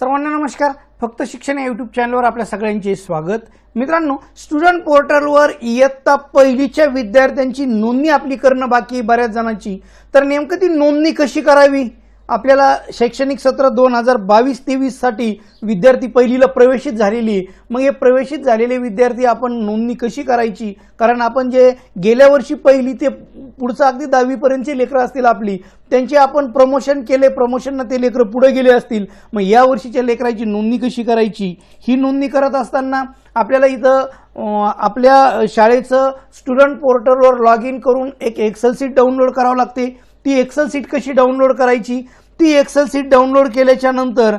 सर्वांना नमस्कार. फक्त शिक्षण या यूट्यूब चॅनलवर आपल्या सगळ्यांचे स्वागत. मित्रांनो स्टुडंट पोर्टलवर इयत्ता पहिलीच्या विद्यार्थ्यांची नोंदणी आपली करणं बाकी आहे बऱ्याच जणांची. तर नेमकं ती नोंदणी कशी करावी? आपल्याला शैक्षणिक सत्र दोन हजार बावीस तेवीससाठी विद्यार्थी पहिलीला प्रवेशित झालेली. आहे मग हे प्रवेशित झालेले विद्यार्थी आपण नोंदणी कशी करायची? कारण आपण जे गेल्या वर्षी पहिली ते पुढचं अगदी दहावीपर्यंतची लेकरं असतील आपली त्यांचे आपण प्रमोशन केले प्रमोशननं ते लेकरं पुढे गेले असतील. मग या वर्षीच्या लेकराची नोंदणी कशी करायची? ही नोंदणी करत असताना आपल्याला इथं आपल्या शाळेचं स्टुडंट पोर्टलवर लॉग इन करून एक एक्सेल सीट डाउनलोड करावं लागते. ती एक्सेल सीट कशी डाउनलोड करायची? ती एक्सेल सीट डाउनलोड केल्याच्यानंतर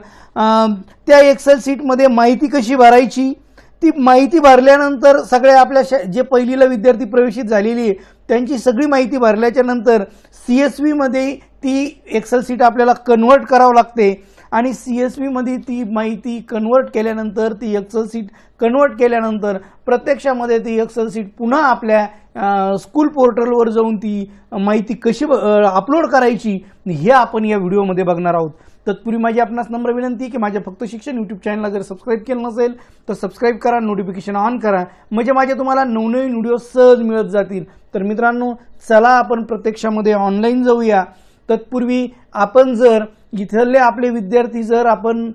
त्या एक्सेल सीटमध्ये माहिती कशी भरायची? ती माहिती भरल्यानंतर सगळ्या आपल्या श जे पहिलीला विद्यार्थी प्रवेशित झालेली आहे त्यांची सगळी माहिती भरल्याच्या नंतर सी एस व्हीमध्ये ती एक्सेल सीट आपल्याला कन्वर्ट करावं लागते. आणि सी एस व्हीमध्ये ती माहिती कन्वर्ट केल्यानंतर ती एक्सेल सीट कन्वर्ट केल्यानंतर प्रत्यक्षामध्ये ती एक्सेल सीट पुन्हा आपल्या स्कूल पोर्टलवर जाऊन ती माहिती कशी अपलोड करायची हे आपण या व्हिडिओमध्ये बघणार आहोत. तत्पूर्वी माझी आपणास नम्र विनंती की माझ्या फक्त शिक्षण यूट्यूब चॅनलला जर सबस्क्राईब केलं नसेल तर सबस्क्राईब करा नोटिफिकेशन ऑन करा. म्हणजे माझे तुम्हाला नवनवीन व्हिडिओ सहज मिळत जातील. तर मित्रांनो चला आपण प्रत्यक्षामध्ये ऑनलाईन जाऊया. तत्पूर्वी आपण जर इथले आपले विद्यार्थी जर आपण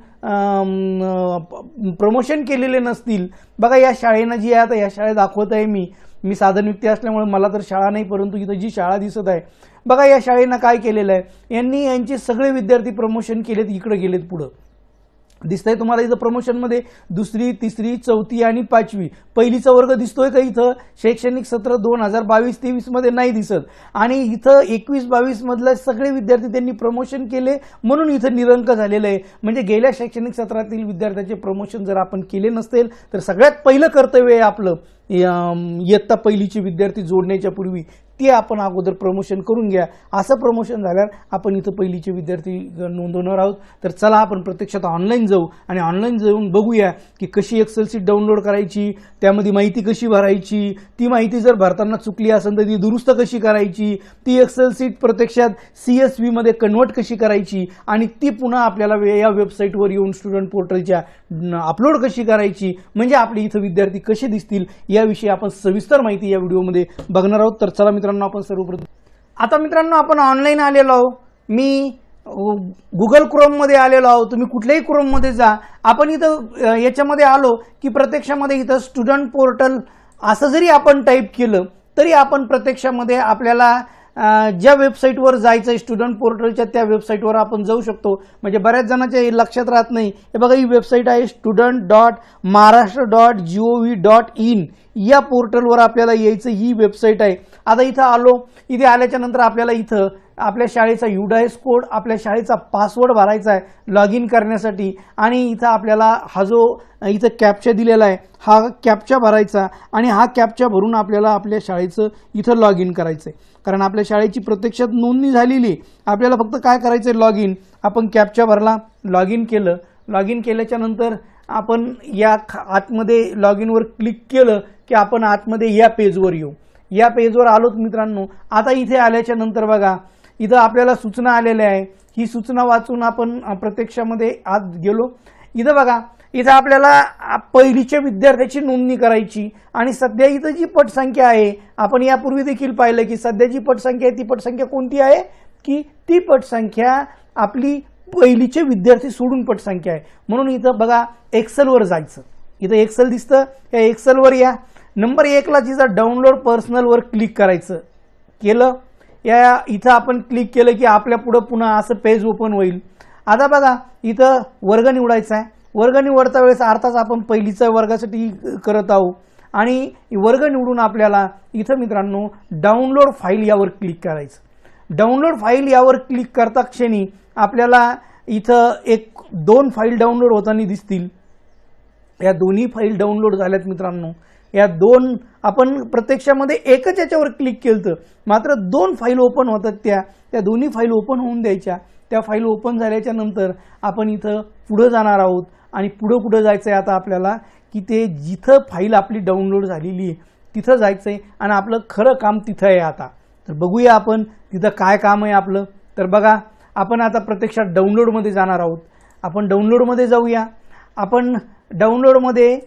प्रमोशन केलेले नसतील बघा या शाळेनं जी आहे आता या शाळेत दाखवत आहे मी. मी साधन व्यक्ती असल्यामुळे मला तर शाळा नाही परंतु इथं जी शाळा दिसत आहे. बघा या शाळेनं काय केलेलं आहे. यांनी यांचे सगळे विद्यार्थी प्रमोशन केलेत इकडे गेलेत पुढं. दिसतंय तुम्हाला इथं प्रमोशनमध्ये दुसरी तिसरी चौथी आणि पाचवी. पहिलीचा वर्ग दिसतोय का इथं? शैक्षणिक सत्र दोन हजार बावीस तेवीसमध्ये नाही दिसत. आणि इथं एकवीस बावीसमधले सगळे विद्यार्थी त्यांनी प्रमोशन केले म्हणून इथं निरंक झालेलं आहे. म्हणजे गेल्या शैक्षणिक सत्रातील विद्यार्थ्याचे प्रमोशन जर आपण केले नसतील तर सगळ्यात पहिलं कर्तव्य आहे आपलं इयत्ता पहिलीचे विद्यार्थी जोडण्याच्या पूर्वी. ते आपण अगोदर प्रमोशन करून घ्या. असं प्रमोशन झाल्यावर आपण इथं पहिलीचे विद्यार्थी नोंदवणार आहोत. तर चला आपण प्रत्यक्षात ऑनलाईन जाऊ आणि ऑनलाईन जाऊन बघूया की कशी एक्सेल सीट डाउनलोड करायची त्यामध्ये माहिती कशी भरायची ती माहिती जर भरताना चुकली असेल तर ती दुरुस्त कशी करायची ती एक्सेल सीट प्रत्यक्षात सी एस व्हीमध्ये कन्वर्ट कशी करायची आणि ती पुन्हा आपल्याला वे- या वेबसाईटवर येऊन स्टुडंट पोर्टलच्या अपलोड कशी करायची म्हणजे आपले इथं विद्यार्थी कसे दिसतील याविषयी आपण सविस्तर माहिती या व्हिडिओमध्ये बघणार आहोत. तर चला मित्रांनो आपण सर्वप्रथम आता मित्रांनो आपण ऑनलाईन आलेलो आहो मी गुगल क्रोममध्ये आलेलो आहो तुम्ही कुठल्याही क्रोममध्ये जा. आपण इथं याच्यामध्ये आलो की प्रत्यक्षामध्ये इथं स्टुडंट पोर्टल असं जरी आपण टाईप केलं तरी आपण प्रत्यक्षामध्ये आपल्याला ज्या वेबसाईटवर जायचं आहे स्टुडंट पोर्टलच्या त्या वेबसाईटवर आपण जाऊ शकतो. म्हणजे बऱ्याच जणांच्या लक्षात राहत नाही. हे बघा ही वेबसाईट आहे student dot Maharashtra dot G O V dot in या पोर्टलवर आपल्याला यायचं ही वेबसाईट आहे. आता इथं आलो इथे आल्याच्यानंतर आपल्याला इथं आपल्या शाळेचा युडायस कोड आपल्या शाळेचा पासवर्ड भरायचा आहे लॉग इन करण्यासाठी. आणि इथं आपल्याला हा जो इथं कॅप्चा दिलेला आहे हा कॅप्चा भरायचा. आणि हा कॅप्चा भरून आपल्याला आपल्या शाळेचं इथं लॉग इन करायचं आहे कारण आपल्या शाळेची प्रत्यक्षात नोंदणी झालेली आहे. आपल्याला फक्त काय करायचं आहे लॉग इन आपण कॅपच्या भरला लॉग इन केलं. लॉग इन केल्याच्यानंतर आपण या आतमध्ये लॉग इनवर क्लिक केलं की आपण आतमध्ये या पेजवर येऊ. या पेजवर आलोत मित्रांनो आता इथे आल्याच्यानंतर बघा इथं आपल्याला सूचना आलेल्या आहे. ही सूचना वाचून आपण प्रत्यक्षामध्ये आत गेलो. इथं बघा इथं आपल्याला पहिलीच्या विद्यार्थ्याची नोंदणी करायची आणि सध्या इथं जी पटसंख्या आहे आपण यापूर्वी देखील पाहिलं की सध्या जी पटसंख्या आहे ती पटसंख्या कोणती आहे? की ती पटसंख्या आपली पहिलीचे विद्यार्थी सोडून पटसंख्या आहे. म्हणून इथं बघा एक्सेलवर जायचं. इथं एक्सेल दिसतं या एक्सेलवर या. नंबर एकला तिचा डाउनलोड पर्सनलवर क्लिक करायचं. केलं? या इथं आपण क्लिक केलं की आपल्या पुढं पुन्हा असं पेज ओपन होईल. आता बघा इथं वर्ग निवडायचा आहे. वर्ग निवडता वेळेस अर्थात आपण पहिलीच्या वर्गासाठी करत आहोत. आणि वर्ग निवडून आपल्याला इथं मित्रांनो डाउनलोड फाईल यावर क्लिक करायचं. डाउनलोड फाईल यावर क्लिक करता क्षणी आपल्याला इथं एक दोन फाईल डाउनलोड होताना दिसतील. या दोन्ही फाईल डाउनलोड झाल्यात मित्रांनो. या दोन आपण प्रत्यक्षामध्ये एकच याच्यावर क्लिक केलं तर मात्र दोन फाईल ओपन होतात त्या. त्या दोन्ही फाईल ओपन होऊन द्यायच्या. त्या फाईल ओपन झाल्याच्यानंतर आपण इथं पुढं जाणार आहोत. आणि पुढं कुठं जायचं आहे आता आपल्याला की ते जिथं फाईल आपली डाउनलोड झालेली आहे तिथं जायचं आहे आणि आपलं खरं काम तिथं आहे आता. तर बघूया आपण तिथं काय काम आहे आपलं. तर बघा आपण आता प्रत्यक्षात डाउनलोडमध्ये जाणार आहोत. आपण डाउनलोडमध्ये जाऊया. आपण डाउनलोडमध्ये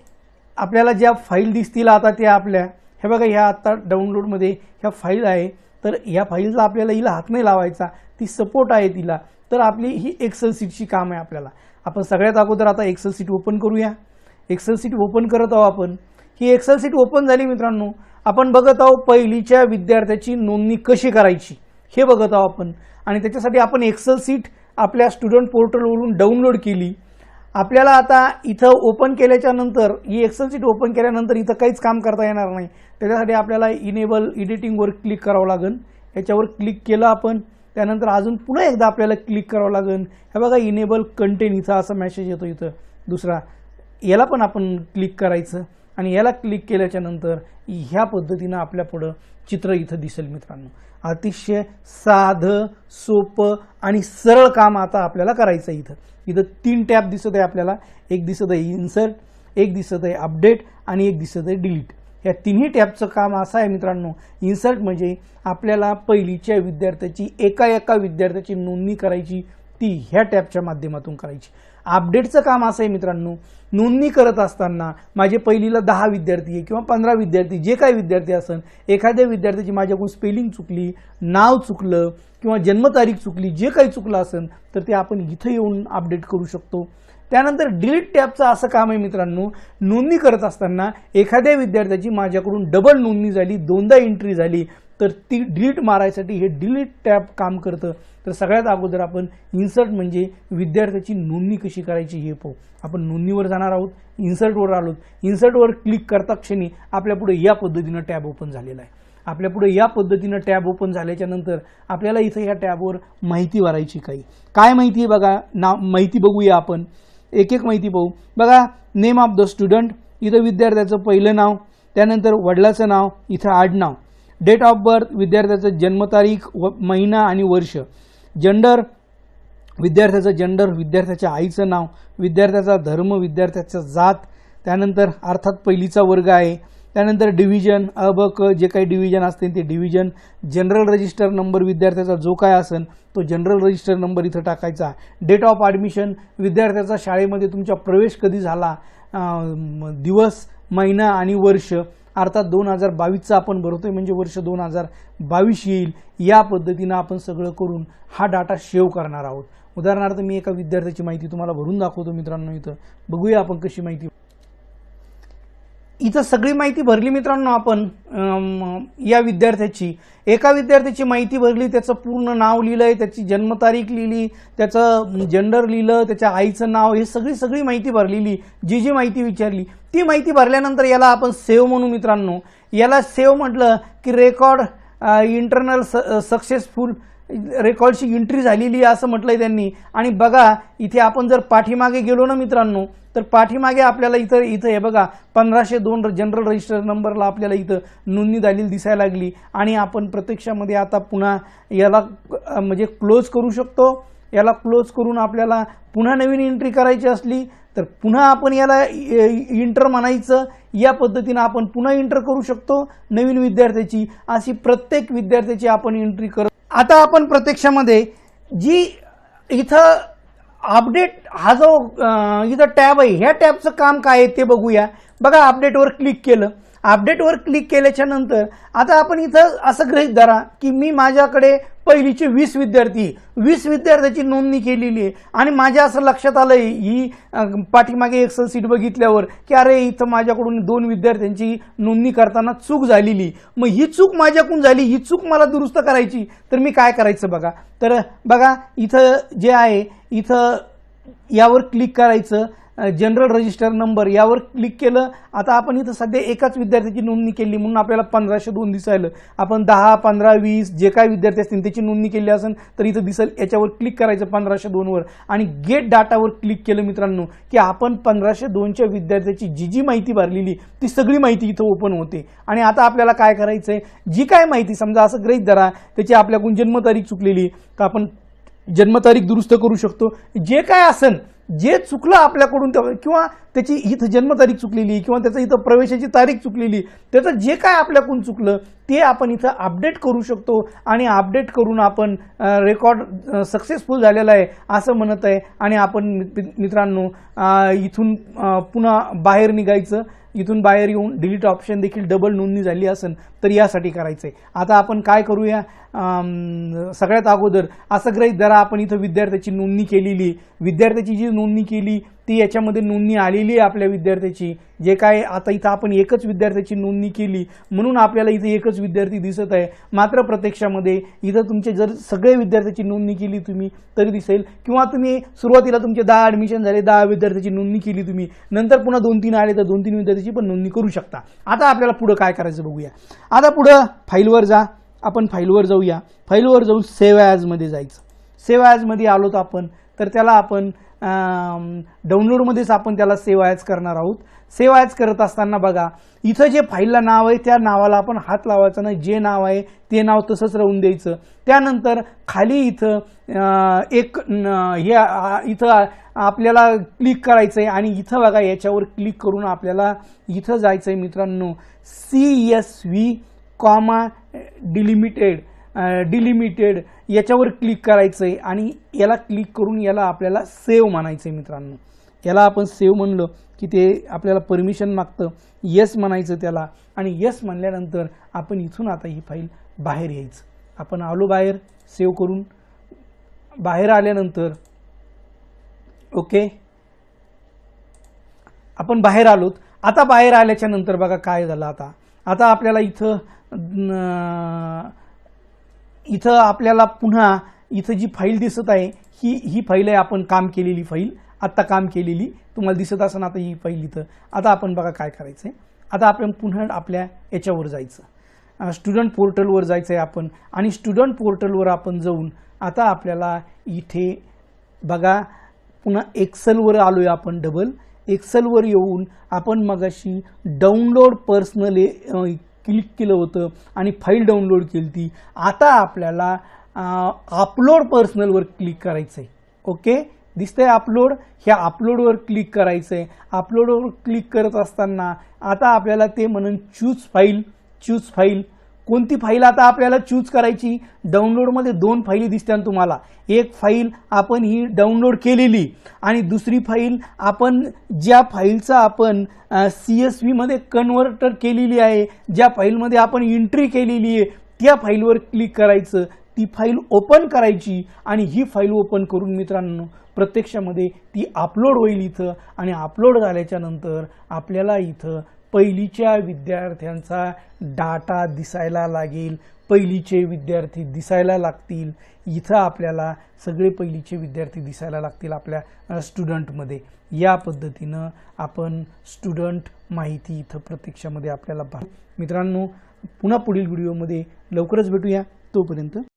आपल्याला ज्या फाईल दिसतील आता त्या आपल्या हे बघा ह्या आता डाउनलोडमध्ये ह्या फाईल आहे. तर ह्या फाईलला आपल्याला हिला हात नाही लावायचा ती सपोर्ट आहे तिला. तर आपली ही एक्सेल सीटची काम आहे आपल्याला. आपण सगळ्यात अगोदर आता एक्सेल सीट ओपन करूया. एक्सेल सीट ओपन करत आहोत आपण. ही एक्सेल सीट ओपन झाली मित्रांनो. आपण बघत आहोत पहिलीच्या विद्यार्थ्याची नोंदणी कशी करायची. हे बघत आहोत आपण. आणि त्याच्यासाठी आपण एक्सेल सीट आपल्या स्टुडंट पोर्टलवरून डाउनलोड केली. आपल्याला आता इथं ओपन केल्याच्यानंतर ही एक्सेल सीट ओपन केल्यानंतर इथं काहीच काम करता येणार नाही. त्याच्यासाठी आपल्याला इनेबल एडिटिंगवर क्लिक करावं लागेल. याच्यावर क्लिक केलं आपण. त्यानंतर अजून पुन्हा एकदा आपल्याला क्लिक करावं लागेल. हे बघा इनेबल कंटेन इथं असा मेसेज येतो इथं. दुसरा याला पण आपण क्लिक करायचं. आणि याला क्लिक केल्याच्यानंतर ह्या पद्धतीनं आपल्या पुढं चित्र इथं दिसेल मित्रांनो. अतिशय साधं सोपं आणि सरळ काम आता आपल्याला करायचं आहे इथं. इथं तीन टॅब दिसत आहे आपल्याला. एक दिसत आहे इन्सर्ट एक दिसत आहे अपडेट आणि एक दिसत आहे डिलीट या तिन्ही टॅबचं काम असं आहे मित्रांनो. इन्सर्ट म्हणजे आपल्याला पहिलीच्या विद्यार्थ्याची एका एका विद्यार्थ्याची नोंदणी करायची ती ह्या टॅबच्या माध्यमातून करायची. अपडेटचं काम असं आहे मित्रांनो. नोंदणी करत असताना माझे पहिलीला दहा विद्यार्थी आहे किंवा पंधरा विद्यार्थी जे काही विद्यार्थी असन एखाद्या विद्यार्थ्याची माझ्याकडून स्पेलिंग चुकली नाव चुकलं किंवा जन्मतारीख चुकली जे काही चुकलं असेल तर ते आपण इथं येऊन अपडेट करू शकतो. त्यानंतर डिलीट टॅबचं असं काम आहे मित्रांनो. नोंदणी करत असताना एखाद्या विद्यार्थ्याची माझ्याकडून डबल नोंदणी झाली दोनदा एंट्री झाली तर ती डिलीट मारायसाठी हे डिलीट टॅब काम करतं. तर सगळ्यात अगोदर आपण इन्सर्ट म्हणजे विद्यार्थ्याची नोंदणी कशी करायची हे पाहू. आपण नोंदणीवर जाणार आहोत इन्सर्टवर आलो इन्सर्टवर क्लिक करता क्षणी आपल्यापुढे या पद्धतीनं टॅब ओपन झालेला आहे. आपल्यापुढे या पद्धतीनं टॅब ओपन झाल्याच्यानंतर आपल्याला इथं या टॅबवर माहिती भरायची काही. काय माहिती आहे बघा? ना माहिती बघूया आपण. एक एक माहिती पाहू. बघा नेम ऑफ द स्टुडंट इथं विद्यार्थ्याचं पहिलं नाव त्यानंतर वडिलाचं नाव इथं आडनाव डेट ऑफ बर्थ विद्यार्थ्याचं जन्मतारीख व महिना आणि वर्ष. जेंडर विद्यार्थ्याचं जेंडर विद्यार्थ्याच्या आईचं नाव विद्यार्थ्याचा धर्म विद्यार्थ्याचा जात त्यानंतर अर्थात पहिलीचा वर्ग आहे. त्यानंतर डिव्हिजन अ ब क जे काही डिव्हिजन असतील ते डिव्हिजन. जनरल रजिस्टर नंबर विद्यार्थ्याचा जो काय असेल तो जनरल रजिस्टर नंबर इथं टाकायचा. डेट ऑफ ॲडमिशन विद्यार्थ्याचा शाळेमध्ये तुमचा प्रवेश कधी झाला? दिवस महिना आणि वर्ष. अर्थात दोन हजार बावीसचा आपण भरतोय म्हणजे वर्ष दोन हजार बावीस येईल. या पद्धतीनं आपण सगळं करून हा डाटा सेव्ह करणार आहोत. उदाहरणार्थ मी एका विद्यार्थ्याची माहिती तुम्हाला भरून दाखवतो मित्रांनो इथं. बघूया आपण कशी माहिती इथं सगळी माहिती भरली मित्रांनो आपण या विद्यार्थ्याची. एका विद्यार्थ्याची माहिती भरली त्याचं पूर्ण नाव लिहिलंय त्याची जन्मतारीख लिहिली त्याचं जेंडर लिहिलं त्याच्या आईचं नाव हे सगळी सगळी माहिती भरलेली जी जी माहिती विचारली ती माहिती भरल्यानंतर याला आपण सेव्ह म्हणू मित्रांनो. याला सेव्ह म्हटलं की रेकॉर्ड इंटरनल सक्सेसफुल रेकॉर्डची एंट्री झालेली आहे असं म्हटलंय त्यांनी. आणि बघा इथे आपण जर पाठीमागे गेलो ना मित्रांनो तर पाठीमागे आपल्याला इथं इथं हे बघा पंधराशे दोन जनरल रजिस्टर नंबरला आपल्याला इथं नोंदणी झालेली दिसायला लागली. आणि आपण प्रत्यक्षामध्ये आता पुन्हा याला म्हणजे क्लोज करू शकतो. याला क्लोज करून आपल्याला पुन्हा नवीन एंट्री करायची असली तर पुन्हा आपण याला इंटर म्हणायचं. या पद्धतीनं आपण पुन्हा इंटर करू शकतो नवीन विद्यार्थ्याची. अशी प्रत्येक विद्यार्थ्याची आपण एंट्री करत आता आपण प्रत्यक्षामध्ये जी इथं अपडेट हा जो इथं टॅब आहे ह्या टॅबचं काम काय आहे ते बघूया. बघा अपडेटवर क्लिक केलं. अपडेटवर क्लिक केल्याच्यानंतर आता आपण इथं असं गृहित धरा की मी माझ्याकडे पहिलीचे वीस विद्यार्थी वीस विद्यार्थ्याची नोंदणी केलेली आहे आणि माझ्या असं लक्षात आलंय ही पाठीमागे एक्सल सीट बघितल्यावर की अरे इथं माझ्याकडून दोन विद्यार्थ्यांची नोंदणी करताना चूक झालेली. मग ही चूक माझ्याकडून झाली ही चूक मला दुरुस्त करायची तर मी काय करायचं बघा? तर बघा इथं जे आहे इथं यावर क्लिक करायचं. जनरल रजिस्टर नंबर यावर क्लिक केलं. आता आपण इथं सध्या एकाच विद्यार्थ्याची नोंदणी केली. म्हणून आपल्याला पंधराशे दोन दिसायला. आपण दहा पंधरा वीस जे काय विद्यार्थी असतील त्याची नोंदणी केली असेल तर इथं दिसेल याच्यावर क्लिक करायचं पंधराशे दोनवर आणि गेट डाटावर क्लिक केलं मित्रांनो की आपण पंधराशे दोनच्या विद्यार्थ्याची जी जी माहिती भरलेली ती सगळी माहिती इथं ओपन होते. आणि आता आपल्याला काय करायचं आहे जी काय माहिती समजा असं ग्रहित धरा त्याची आपल्याकडून जन्मतारीख चुकलेली तर आपण जन्मतारीख दुरुस्त करू शकतो. जे काय असन जे चुकलं आपल्याकडून त्या- किंवा त्याची इथं जन्मतारीख चुकलेली किंवा त्याचं इथं प्रवेशाची तारीख चुकलेली त्याचं जे काय आपल्याकडून चुकलं ते आपण इथं अपडेट करू शकतो आणि अपडेट करून आपण रेकॉर्ड सक्सेसफुल झालेला आहे असं म्हणत आहे. आणि आपण मित्रांनो इथून पुन्हा बाहेर निघायचं. इथून बाहेर येऊन डिलीट ऑप्शन देखील डबल नोंदणी झाली असेल तर यासाठी करायचं आहे आता आपण काय करूया? सगळ्यात अगोदर असं ग्रहित धरा आपण इथं विद्यार्थ्याची नोंदणी केलेली विद्यार्थ्याची जी नोंदणी केली ती याच्यामध्ये नोंदणी आलेली आहे आपल्या विद्यार्थ्याची. जे काय आता इथं आपण एकच विद्यार्थ्याची नोंदणी केली म्हणून आपल्याला इथे एकच विद्यार्थी दिसत आहे. मात्र प्रत्यक्षामध्ये इथं तुमचे जर सगळे विद्यार्थ्याची नोंदणी केली तुम्ही तरी दिसेल. किंवा तुम्ही सुरुवातीला तुमचे दहा ॲडमिशन झाले दहा विद्यार्थ्याची नोंदणी केली तुम्ही. नंतर पुन्हा दोन तीन आले तर दोन तीन विद्यार्थ्याची पण नोंदणी करू शकता. आता आपल्याला पुढं काय करायचं बघूया. आता पुढं फाईलवर जा. आपण फाईलवर जाऊया. फाईलवर जाऊन सेव्ह ॲजमध्ये जायचं. सेव्ह ॲजमध्ये आलो तर आपण तर त्याला आपण डाउनलोडमध्येच आपण त्याला सेव्ह ॲज करणार आहोत. सेव्ह ॲज करत असताना बघा इथं जे फाईलला नाव आहे त्या नावाला आपण हात लावायचा नाही. जे नाव आहे ते नाव तसंच राहून द्यायचं. त्यानंतर खाली इथं एक हे इथं आपल्याला क्लिक करायचं आहे आणि इथं बघा याच्यावर क्लिक करून आपल्याला इथं जायचं आहे मित्रांनो C S V comma delimited delimited याच्यावर क्लिक करायचं आहे आणि याला क्लिक करून याला आपल्याला सेव्ह म्हणायचं आहे मित्रांनो. याला आपण सेव्ह म्हणलं की ते आपल्याला परमिशन मागतं. येस म्हणायचं त्याला आणि येस म्हणल्यानंतर आपण इथून आता ही फाईल बाहेर यायचं. आपण आलो बाहेर सेव्ह करून. बाहेर आल्यानंतर ओके आपण बाहेर आलोत. आता बाहेर आल्याच्यानंतर बघा काय झालं आता. आता आपल्याला इथं इथं आपल्याला पुन्हा इथं जी फाईल दिसत आहे ही ही फाईल आहे आपण काम केलेली फाईल. आत्ता काम केलेली. तुम्हाला दिसत असं आता ही फाईल इथं. आता आपण बघा काय करायचं आहे आता आपण पुन्हा आपल्या याच्यावर जायचं. स्टुडंट पोर्टलवर जायचं आहे आपण. आणि स्टुडंट पोर्टलवर आपण जाऊन आता आपल्याला इथे बघा पुन्हा एक्सेलवर आलो आहे आपण डबल एक्सेलवर येऊन आपण मगाशी डाउनलोड पर्सनल क्लिक केलं होतं आणि फाईल डाउनलोड केली ती आता आपल्याला अपलोड पर्सनलवर क्लिक करायचं आहे ओके? दिसतंय अपलोड ह्या अपलोडवर क्लिक करायचं आहे अपलोडवर क्लिक करत असताना आता आपल्याला ते म्हणून चूज फाईल चूज फाईल कोणती फाईल आता आपल्याला चूज करायची? डाउनलोडमध्ये दोन फाईली दिसतात तुम्हाला. एक फाईल आपण ही डाउनलोड केलेली आणि दुसरी फाईल आपण ज्या फाईलचा आपण सी एस व्हीमध्ये कन्व्हर्टर केलेली आहे ज्या फाईलमध्ये आपण एंट्री केलेली आहे त्या फाईलवर क्लिक करायचं. ती फाईल ओपन करायची आणि ही फाईल ओपन करून मित्रांनो प्रत्यक्षामध्ये ती अपलोड होईल इथं आणि अपलोड झाल्याच्यानंतर आपल्याला इथं पहिलीच्या विद्यार्थ्यांचा डाटा दिसायला लागेल पहिलीचे विद्यार्थी दिसायला लागतील. इथं आपल्याला सगळे पहिलीचे विद्यार्थी दिसायला लागतील आपल्या स्टुडंटमध्ये या पद्धतीनं आपण स्टुडंट माहिती इथं प्रत्यक्षामध्ये आपल्याला मित्रांनो पुन्हा पुढील व्हिडिओमध्ये लवकरच भेटूया. तोपर्यंत